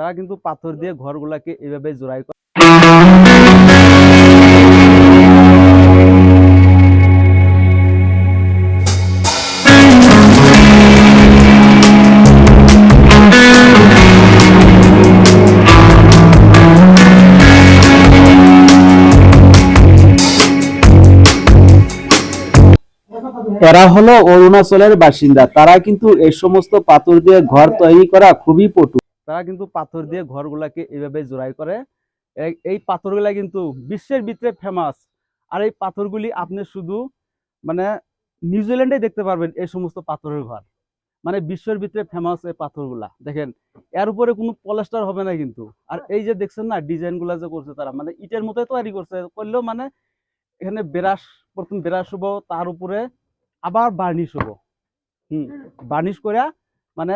তারা কিন্তু পাথর দিয়ে ঘরগুলাকে এভাবে জোড়াই করে। এরা হলো অরুণাচলের বাসিন্দা। তারা কিন্তু এই সমস্ত পাথর দিয়ে ঘর তৈরি করা খুবই পটু। তারা কিন্তু পাথর দিয়ে ঘরগুলাকে এইভাবে জোড়াই করে। এই- পাথরগুলা কিন্তু বিশ্বের ভিতরে ফেমাস আর এই পাথরগুলি আপনি শুধু মানে নিউজিল্যান্ডে দেখতে পারবেন এই সমস্ত পাথরের ঘর। মানে বিশ্বের ভিতরে ফেমাস এই পাথরগুলা। দেখেন, এর উপরে কোনো পলেস্টার হবে না কিন্তু। আর এই যে দেখছেন না, ডিজাইনগুলা যে করছে তারা মানে ইটের মতোই তৈরি করছে। করলেও মানে এখানে বেরাস, প্রথম বেরাস হব তার উপরে আবার বার্নিশ হব হুম বার্নিশ করে মানে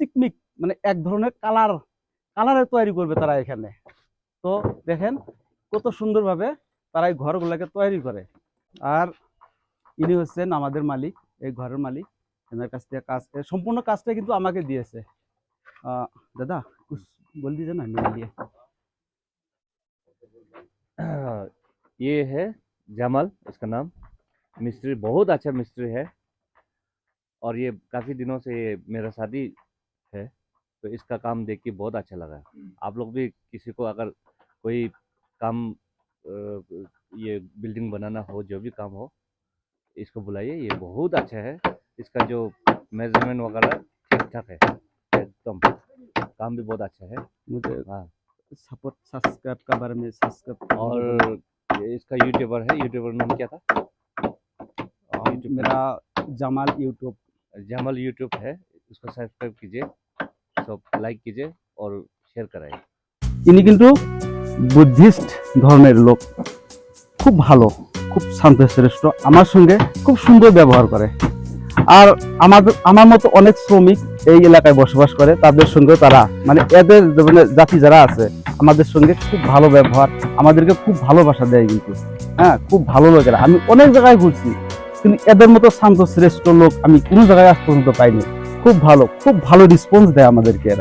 চিকমিক মানে এক ধরনের কালার কালারে তৈরি করবে তারা এখানে তো দেখেন কত সুন্দরভাবে তারা এই ঘরগুলোকে তৈরি করে আর ইনি হচ্ছেন আমাদের মালিক এই ঘরের মালিক এনার কাছ থেকে কাজ এ সম্পূর্ণ কাজটা কিন্তু আমাকে দিয়েছে আহ, দাদা কুছ বল দিজে না মেরে লিয়ে ये है जमल इसका नाम मिस्त्री बहुत अच्छा मिस्त्री है और ये काफ़ी दिनों से ये मेरा शादी है तो इसका काम देख के बहुत अच्छा लगा। आप लोग भी किसी को अगर कोई काम ये बिल्डिंग बनाना हो जो भी काम हो इसको बुलाइए ये बहुत अच्छा है। इसका जो मेज़रमेंट वगैरह ठीक ठाक है एकदम। काम भी बहुत अच्छा है। मुझे हाँ। सपोर्ट सब्सक्राइब का बारे में सब्सक्राइब और इसका यूट्यूबर है यूट्यूबर नाम क्या था? मेरा जमाल यूट्यूब। जमाल यूट्यूब है उसको सब्सक्राइब कीजिए। सब लाइक कीजिए और शेयर कराइए ইনি কিন্তু বুদ্ধিস্ট ধর্মের লোক খুব ভালো খুব শান্তশ্রেষ্ঠ আমার সঙ্গে খুব সুন্দর ব্যবহার করে আর আমাদের আমার মতো অনেক শ্রমিক এই এলাকায় বসবাস করে তাদের সঙ্গে তারা মানে এদের মানে জাতি যারা আছে আমাদের সঙ্গে খুব ভালো ব্যবহার আমাদেরকে খুব ভালোবাসা দেয় কিন্তু হ্যাঁ খুব ভালো লোকেরা আমি অনেক জায়গায় ঘুরছি কিন্তু এদের মতো শান্ত শ্রেষ্ঠ লোক আমি কোনো জায়গায় আজ পর্যন্ত পাইনি খুব ভালো খুব ভালো রেসপন্স দেয় আমাদেরকে এরা।